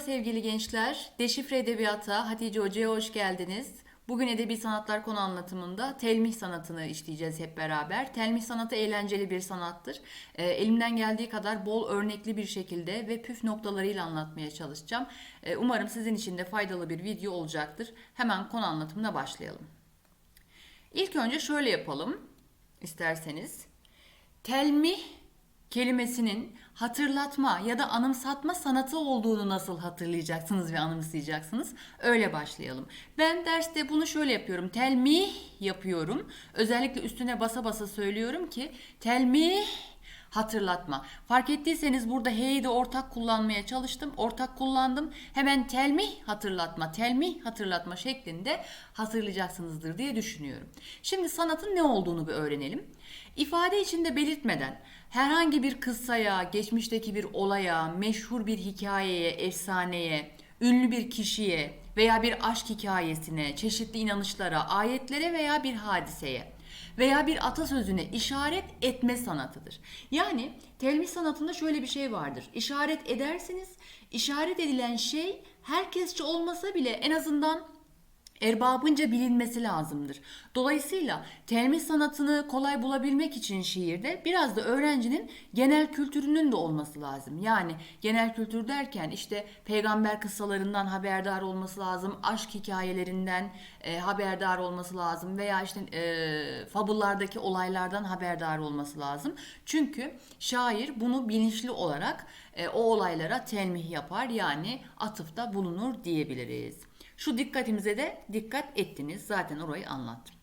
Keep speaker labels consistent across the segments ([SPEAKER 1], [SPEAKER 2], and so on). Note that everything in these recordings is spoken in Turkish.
[SPEAKER 1] Sevgili gençler. Deşifre Edebiyat'a Hatice Hoca'ya hoş geldiniz. Bugün Edebi Sanatlar konu anlatımında telmih sanatını işleyeceğiz hep beraber. Telmih sanatı eğlenceli bir sanattır. Ee, elimden geldiği kadar bol örnekli bir şekilde ve püf noktalarıyla anlatmaya çalışacağım. Ee, umarım sizin için de faydalı bir video olacaktır. Hemen konu anlatımına başlayalım. İlk önce şöyle yapalım isterseniz. Telmih kelimesinin hatırlatma ya da anımsatma sanatı olduğunu nasıl hatırlayacaksınız ve anımsayacaksınız? Öyle başlayalım. Ben derste bunu şöyle yapıyorum. Telmih yapıyorum. Özellikle üstüne basa basa söylüyorum ki telmih hatırlatma. Fark ettiyseniz burada hey'i de ortak kullanmaya çalıştım. Ortak kullandım. Hemen telmih hatırlatma, telmih hatırlatma şeklinde hatırlayacaksınızdır diye düşünüyorum. Şimdi sanatın ne olduğunu bir öğrenelim. İfade içinde belirtmeden herhangi bir kıssaya, geçmişteki bir olaya, meşhur bir hikayeye, efsaneye, ünlü bir kişiye veya bir aşk hikayesine, çeşitli inanışlara, ayetlere veya bir hadiseye veya bir atasözüne işaret etme sanatıdır. Yani telmih sanatında şöyle bir şey vardır. İşaret edersiniz, işaret edilen şey herkesçe olmasa bile en azından erbabınca bilinmesi lazımdır. Dolayısıyla telmih sanatını kolay bulabilmek için şiirde biraz da öğrencinin genel kültürünün de olması lazım. Yani genel kültür derken işte peygamber kıssalarından haberdar olması lazım, aşk hikayelerinden e, haberdar olması lazım veya işte e, fabullardaki olaylardan haberdar olması lazım. Çünkü şair bunu bilinçli olarak e, o olaylara telmih yapar yani atıfta bulunur diyebiliriz. Şu dikkatimize de dikkat ettiniz. Zaten orayı anlattım.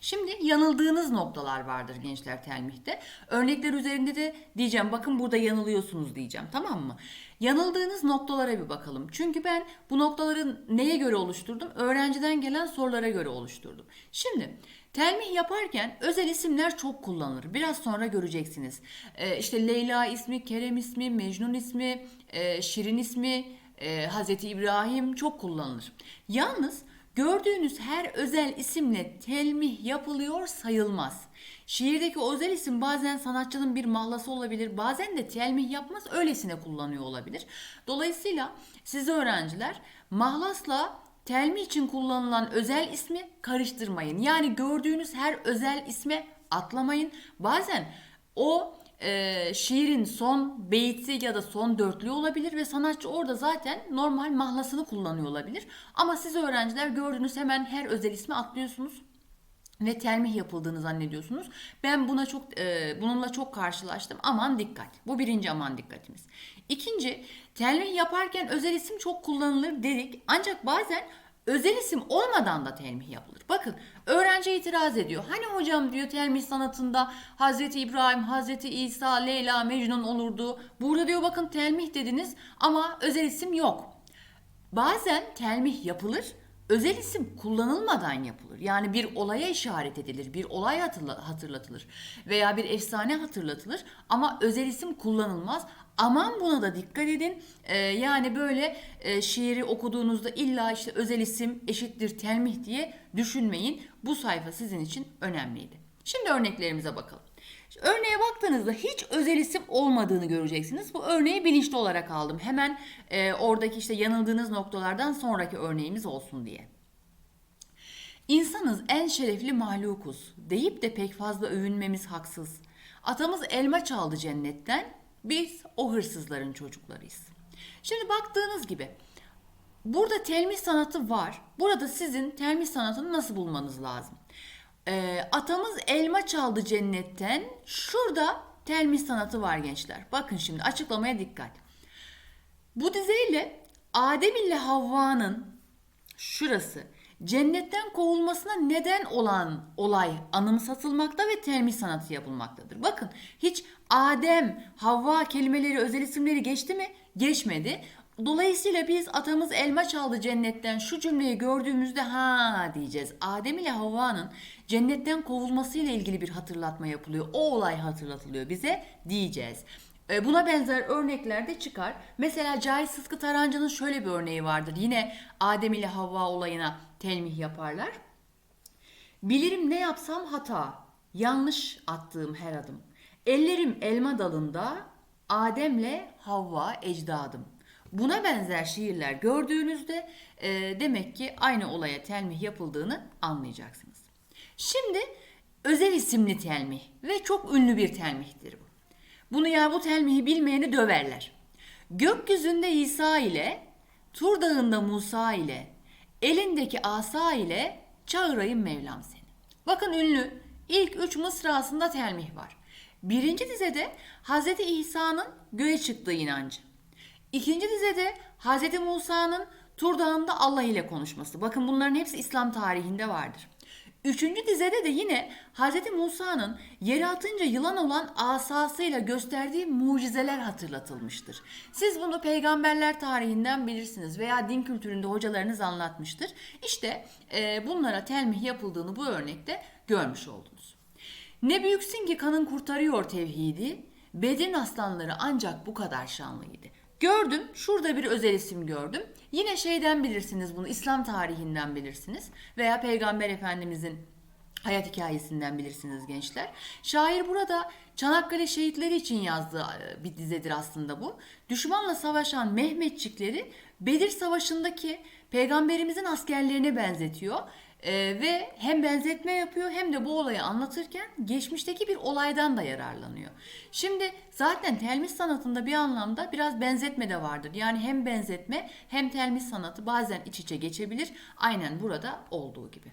[SPEAKER 1] Şimdi yanıldığınız noktalar vardır gençler telmihte. Örnekler üzerinde de diyeceğim bakın burada yanılıyorsunuz diyeceğim tamam mı? Yanıldığınız noktalara bir bakalım. Çünkü ben bu noktaları neye göre oluşturdum? Öğrenciden gelen sorulara göre oluşturdum. Şimdi telmih yaparken özel isimler çok kullanılır. Biraz sonra göreceksiniz. Ee, işte Leyla ismi, Kerem ismi, Mecnun ismi, e, Şirin ismi, e, Hazreti İbrahim çok kullanılır. Yalnız gördüğünüz her özel isimle telmih yapılıyor sayılmaz. Şiirdeki özel isim bazen sanatçının bir mahlası olabilir, bazen de telmih yapmaz öylesine kullanıyor olabilir. Dolayısıyla siz öğrenciler mahlasla telmih için kullanılan özel ismi karıştırmayın. Yani gördüğünüz her özel isme atlamayın. Bazen o e, şiirin son beyti ya da son dörtlüğü olabilir ve sanatçı orada zaten normal mahlasını kullanıyor olabilir. Ama siz öğrenciler gördüğünüz hemen her özel ismi atlıyorsunuz ve telmih yapıldığını zannediyorsunuz. Ben buna çok e, bununla çok karşılaştım. Aman dikkat. Bu birinci aman dikkatimiz. İkinci, telmih yaparken özel isim çok kullanılır dedik. Ancak bazen özel isim olmadan da telmih yapılır. Bakın öğrenci itiraz ediyor. Hani hocam diyor telmih sanatında Hazreti İbrahim, Hazreti İsa, Leyla, Mecnun olurdu. Burada diyor bakın telmih dediniz ama özel isim yok. Bazen telmih yapılır, özel isim kullanılmadan yapılır. Yani bir olaya işaret edilir, bir olay hatırla- hatırlatılır veya bir efsane hatırlatılır ama özel isim kullanılmaz. Aman buna da dikkat edin. Ee, yani böyle e, şiiri okuduğunuzda illa işte özel isim eşittir telmih diye düşünmeyin. Bu sayfa sizin için önemliydi. Şimdi örneklerimize bakalım. Örneğe baktığınızda hiç özel isim olmadığını göreceksiniz. Bu örneği bilinçli olarak aldım. Hemen e, oradaki işte yanıldığınız noktalardan sonraki örneğimiz olsun diye. İnsanız en şerefli mahlukuz deyip de pek fazla övünmemiz haksız. Atamız elma çaldı cennetten, biz o hırsızların çocuklarıyız. Şimdi baktığınız gibi burada telmih sanatı var. Burada sizin telmih sanatını nasıl bulmanız lazım? Ee, atamız elma çaldı cennetten. Şurada telmih sanatı var gençler. Bakın şimdi açıklamaya dikkat. Bu dizeyle Adem ile Havva'nın şurası cennetten kovulmasına neden olan olay anımsatılmakta ve telmih sanatı yapılmaktadır. Bakın hiç Adem, Havva kelimeleri, özel isimleri geçti mi? Geçmedi. Dolayısıyla biz atamız elma çaldı cennetten şu cümleyi gördüğümüzde ha diyeceğiz. Adem ile Havva'nın cennetten kovulmasıyla ilgili bir hatırlatma yapılıyor. O olay hatırlatılıyor bize diyeceğiz. E, Buna benzer örnekler de çıkar. Mesela Cahit Sıtkı Tarancı'nın şöyle bir örneği vardır. Yine Adem ile Havva olayına telmih yaparlar. Bilirim ne yapsam hata, yanlış attığım her adım. Ellerim elma dalında, Adem'le Havva ecdadım. Buna benzer şiirler gördüğünüzde e, demek ki aynı olaya telmih yapıldığını anlayacaksınız. Şimdi özel isimli telmih ve çok ünlü bir telmihtir bu. Bunu ya bu telmihi bilmeyeni döverler. Gökyüzünde İsa ile, Tur Dağı'nda Musa ile, elindeki asa ile çağırayım Mevlam seni. Bakın ünlü ilk üç mısrasında telmih var. Birinci dizede Hz. İsa'nın göğe çıktığı inancı. İkinci dizede Hz. Musa'nın Tur Dağı'nda Allah ile konuşması. Bakın bunların hepsi İslam tarihinde vardır. Üçüncü dizede de yine Hz. Musa'nın yere atınca yılan olan asasıyla gösterdiği mucizeler hatırlatılmıştır. Siz bunu peygamberler tarihinden bilirsiniz veya din kültüründe hocalarınız anlatmıştır. İşte e, bunlara telmih yapıldığını bu örnekte görmüş oldunuz. Ne büyüksün ki kanın kurtarıyor tevhidi, Bedir'in aslanları ancak bu kadar şanlıydı. Gördüm, şurada bir özel isim gördüm. Yine şeyden bilirsiniz bunu, İslam tarihinden bilirsiniz. Veya Peygamber Efendimizin hayat hikayesinden bilirsiniz gençler. Şair burada Çanakkale şehitleri için yazdığı e, bir dizedir aslında bu. Düşmanla savaşan Mehmetçikleri Bedir Savaşı'ndaki peygamberimizin askerlerine benzetiyor. Ee, ve hem benzetme yapıyor hem de bu olayı anlatırken geçmişteki bir olaydan da yararlanıyor. Şimdi zaten telmis sanatında bir anlamda biraz benzetme de vardır. Yani hem benzetme hem telmis sanatı bazen iç içe geçebilir. Aynen burada olduğu gibi.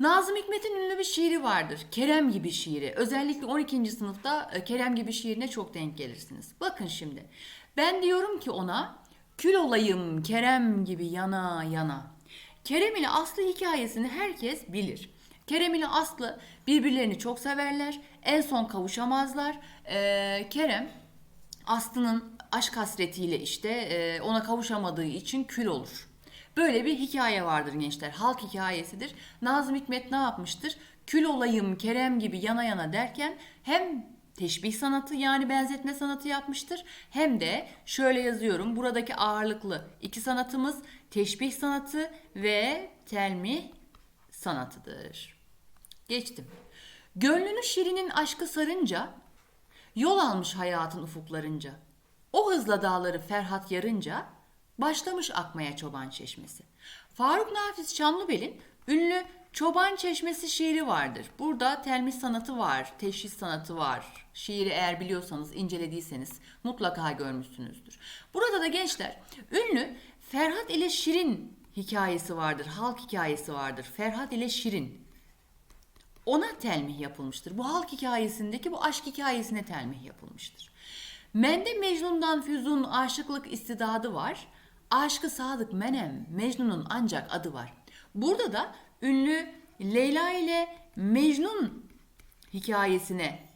[SPEAKER 1] Nazım Hikmet'in ünlü bir şiiri vardır. Kerem gibi şiiri. Özellikle 12. sınıfta e, Kerem gibi şiirine çok denk gelirsiniz. Bakın şimdi. Ben diyorum ki ona kül olayım Kerem gibi yana yana. Kerem ile Aslı hikayesini herkes bilir. Kerem ile Aslı birbirlerini çok severler. En son kavuşamazlar. Ee, Kerem Aslı'nın aşk hasretiyle işte e, ona kavuşamadığı için kül olur. Böyle bir hikaye vardır gençler. Halk hikayesidir. Nazım Hikmet ne yapmıştır? Kül olayım Kerem gibi yana yana derken hem teşbih sanatı yani benzetme sanatı yapmıştır. Hem de şöyle yazıyorum buradaki ağırlıklı iki sanatımız teşbih sanatı ve telmih sanatıdır. Geçtim. Gönlünü şirinin aşkı sarınca, yol almış hayatın ufuklarınca. O hızla dağları Ferhat yarınca, başlamış akmaya çoban çeşmesi. Faruk Nafiz Çamlıbel'in ünlü Çoban Çeşmesi şiiri vardır. Burada telmis sanatı var, teşhis sanatı var. Şiiri eğer biliyorsanız, incelediyseniz mutlaka görmüşsünüzdür. Burada da gençler ünlü Ferhat ile Şirin hikayesi vardır, halk hikayesi vardır. Ferhat ile Şirin. Ona telmih yapılmıştır. Bu halk hikayesindeki bu aşk hikayesine telmih yapılmıştır. Mende Mecnun'dan Füzun aşıklık istidadı var. Aşkı sadık menem, Mecnun'un ancak adı var. Burada da ünlü Leyla ile Mecnun hikayesine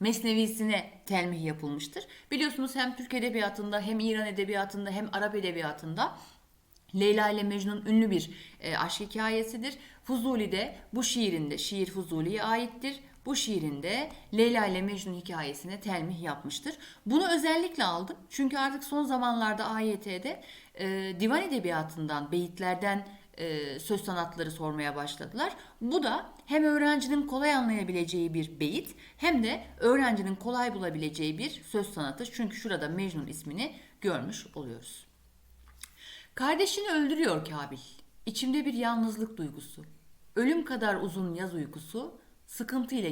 [SPEAKER 1] Mesnevisine telmih yapılmıştır. Biliyorsunuz hem Türk edebiyatında hem İran edebiyatında hem Arap edebiyatında Leyla ile Mecnun ünlü bir e, aşk hikayesidir. Fuzuli de bu şiirinde, şiir Fuzuli'ye aittir. Bu şiirinde Leyla ile Mecnun hikayesine telmih yapmıştır. Bunu özellikle aldım. Çünkü artık son zamanlarda AYT'de e, divan edebiyatından, beyitlerden e, söz sanatları sormaya başladılar. Bu da hem öğrencinin kolay anlayabileceği bir beyit hem de öğrencinin kolay bulabileceği bir söz sanatı. Çünkü şurada Mecnun ismini görmüş oluyoruz. Kardeşini öldürüyor Kabil. İçimde bir yalnızlık duygusu. Ölüm kadar uzun yaz uykusu, sıkıntı ile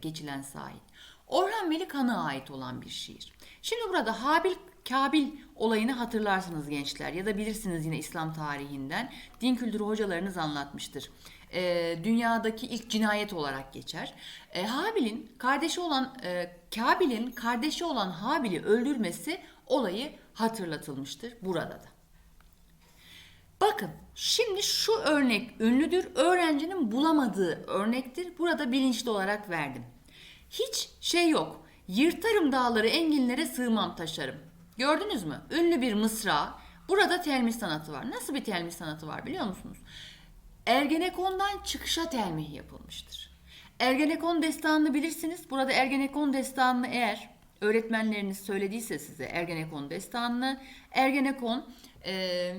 [SPEAKER 1] geçilen sahil. Orhan Veli Kanık'a ait olan bir şiir. Şimdi burada Habil Kabil olayını hatırlarsınız gençler ya da bilirsiniz yine İslam tarihinden. Din kültürü hocalarınız anlatmıştır. E, dünyadaki ilk cinayet olarak geçer. E, Habil'in kardeşi olan e, Kabil'in kardeşi olan Habil'i öldürmesi olayı hatırlatılmıştır burada da. Bakın şimdi şu örnek ünlüdür. Öğrencinin bulamadığı örnektir. Burada bilinçli olarak verdim. Hiç şey yok. Yırtarım dağları enginlere sığmam taşarım. Gördünüz mü? Ünlü bir mısra. Burada telmis sanatı var. Nasıl bir telmis sanatı var biliyor musunuz? Ergenekon'dan çıkışa telmih yapılmıştır. Ergenekon destanını bilirsiniz. Burada Ergenekon destanını eğer öğretmenleriniz söylediyse size Ergenekon destanını, Ergenekon e,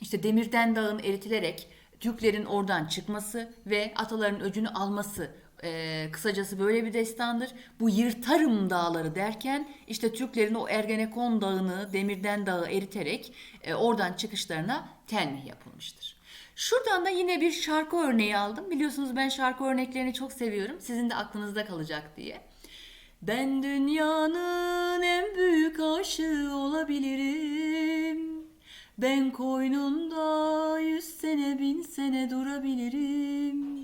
[SPEAKER 1] işte Demirden Dağ'ın eritilerek Türklerin oradan çıkması ve ataların öcünü alması Ee, kısacası böyle bir destandır. Bu yırtarım dağları derken işte Türklerin o Ergenekon dağını, Demirden dağı eriterek e, oradan çıkışlarına telmih yapılmıştır. Şuradan da yine bir şarkı örneği aldım. Biliyorsunuz ben şarkı örneklerini çok seviyorum. Sizin de aklınızda kalacak diye. Ben dünyanın en büyük aşığı olabilirim. Ben koynunda yüz sene bin sene durabilirim.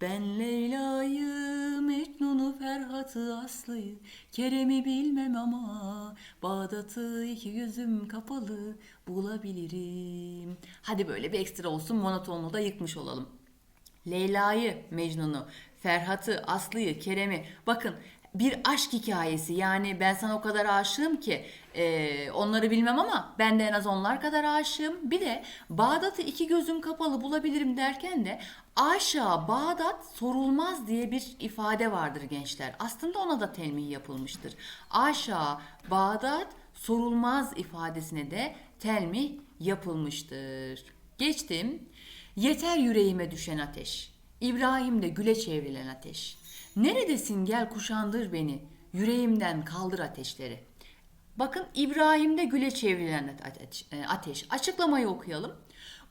[SPEAKER 1] Ben Leyla'yı, Mecnun'u, Ferhat'ı, Aslı'yı, Kerem'i bilmem ama Bağdat'ı iki gözüm kapalı bulabilirim. Hadi böyle bir ekstra olsun monotonluğu da yıkmış olalım. Leyla'yı, Mecnun'u, Ferhat'ı, Aslı'yı, Kerem'i bakın bir aşk hikayesi yani ben sana o kadar aşığım ki e, onları bilmem ama ben de en az onlar kadar aşığım. Bir de Bağdat'ı iki gözüm kapalı bulabilirim derken de aşağı Bağdat sorulmaz diye bir ifade vardır gençler. Aslında ona da telmih yapılmıştır. Aşağı Bağdat sorulmaz ifadesine de telmih yapılmıştır. Geçtim. Yeter yüreğime düşen ateş. İbrahim'de güle çevrilen ateş. Neredesin gel kuşandır beni. Yüreğimden kaldır ateşleri. Bakın İbrahim'de güle çevrilen ateş. Açıklamayı okuyalım.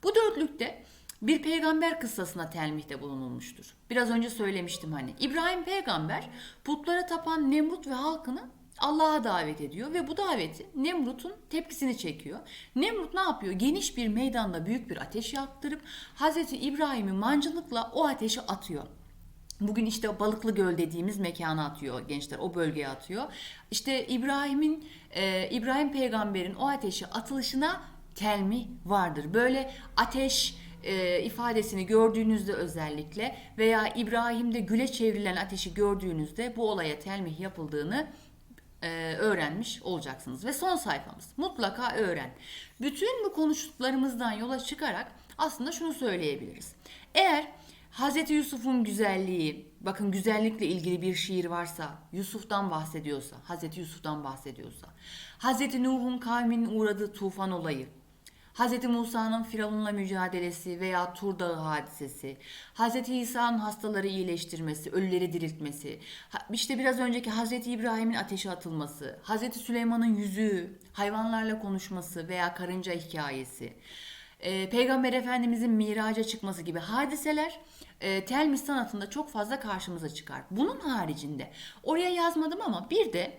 [SPEAKER 1] Bu dörtlükte bir peygamber kıssasına telmihte bulunulmuştur. Biraz önce söylemiştim hani. İbrahim peygamber putlara tapan Nemrut ve halkını Allah'a davet ediyor ve bu daveti Nemrut'un tepkisini çekiyor. Nemrut ne yapıyor? Geniş bir meydanda büyük bir ateş yaktırıp Hazreti İbrahim'i mancınıkla o ateşe atıyor. Bugün işte Balıklı Göl dediğimiz mekana atıyor gençler, o bölgeye atıyor. İşte İbrahim'in, e, İbrahim peygamberin o ateşe atılışına telmi vardır. Böyle ateş e, ifadesini gördüğünüzde özellikle veya İbrahim'de güle çevrilen ateşi gördüğünüzde bu olaya telmih yapıldığını e, öğrenmiş olacaksınız. Ve son sayfamız mutlaka öğren. Bütün bu konuştuklarımızdan yola çıkarak aslında şunu söyleyebiliriz. Eğer Hazreti Yusuf'un güzelliği, bakın güzellikle ilgili bir şiir varsa, Yusuf'tan bahsediyorsa, Hazreti Yusuf'tan bahsediyorsa, Hazreti Nuh'un kavminin uğradığı tufan olayı, Hz. Musa'nın Firavun'la mücadelesi veya Tur Dağı hadisesi, Hz. İsa'nın hastaları iyileştirmesi, ölüleri diriltmesi, işte biraz önceki Hz. İbrahim'in ateşe atılması, Hz. Süleyman'ın yüzüğü, hayvanlarla konuşması veya karınca hikayesi, e, Peygamber Efendimizin miraca çıkması gibi hadiseler e, telmis sanatında çok fazla karşımıza çıkar. Bunun haricinde oraya yazmadım ama bir de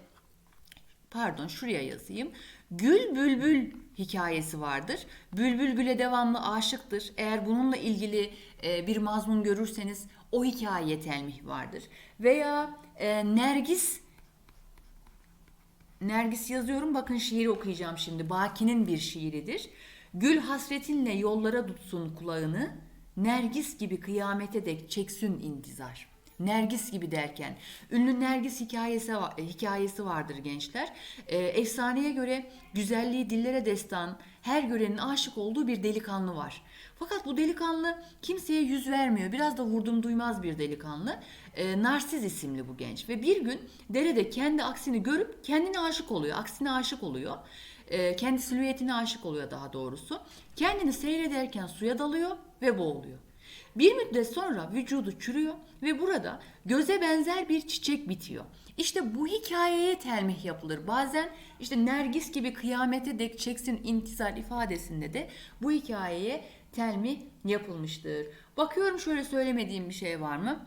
[SPEAKER 1] pardon şuraya yazayım. Gül Bülbül hikayesi vardır. Bülbül güle devamlı aşıktır. Eğer bununla ilgili e, bir mazmun görürseniz o hikayeye telmih vardır. Veya e, Nergis Nergis yazıyorum. Bakın şiiri okuyacağım şimdi. Baki'nin bir şiiridir. Gül hasretinle yollara tutsun kulağını. Nergis gibi kıyamete dek çeksin intizar. Nergis gibi derken ünlü Nergis hikayesi hikayesi vardır gençler. Ee, efsaneye göre güzelliği dillere destan, her görenin aşık olduğu bir delikanlı var. Fakat bu delikanlı kimseye yüz vermiyor. Biraz da vurdum duymaz bir delikanlı. Ee, Narsiz isimli bu genç ve bir gün derede kendi aksini görüp kendine aşık oluyor. Aksine aşık oluyor. Ee, kendi silüetine aşık oluyor daha doğrusu. Kendini seyrederken suya dalıyor ve boğuluyor. Bir müddet sonra vücudu çürüyor ve burada göze benzer bir çiçek bitiyor. İşte bu hikayeye telmih yapılır. Bazen işte Nergis gibi kıyamete dek çeksin intizar ifadesinde de bu hikayeye telmih yapılmıştır. Bakıyorum şöyle söylemediğim bir şey var mı?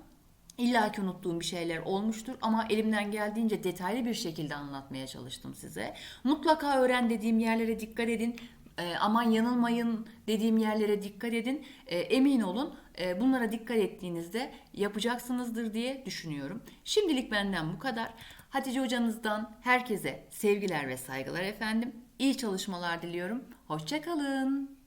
[SPEAKER 1] İlla ki unuttuğum bir şeyler olmuştur ama elimden geldiğince detaylı bir şekilde anlatmaya çalıştım size. Mutlaka öğren dediğim yerlere dikkat edin. E, aman yanılmayın dediğim yerlere dikkat edin. E, emin olun bunlara dikkat ettiğinizde yapacaksınızdır diye düşünüyorum. Şimdilik benden bu kadar. Hatice hocanızdan herkese sevgiler ve saygılar efendim. İyi çalışmalar diliyorum. Hoşçakalın.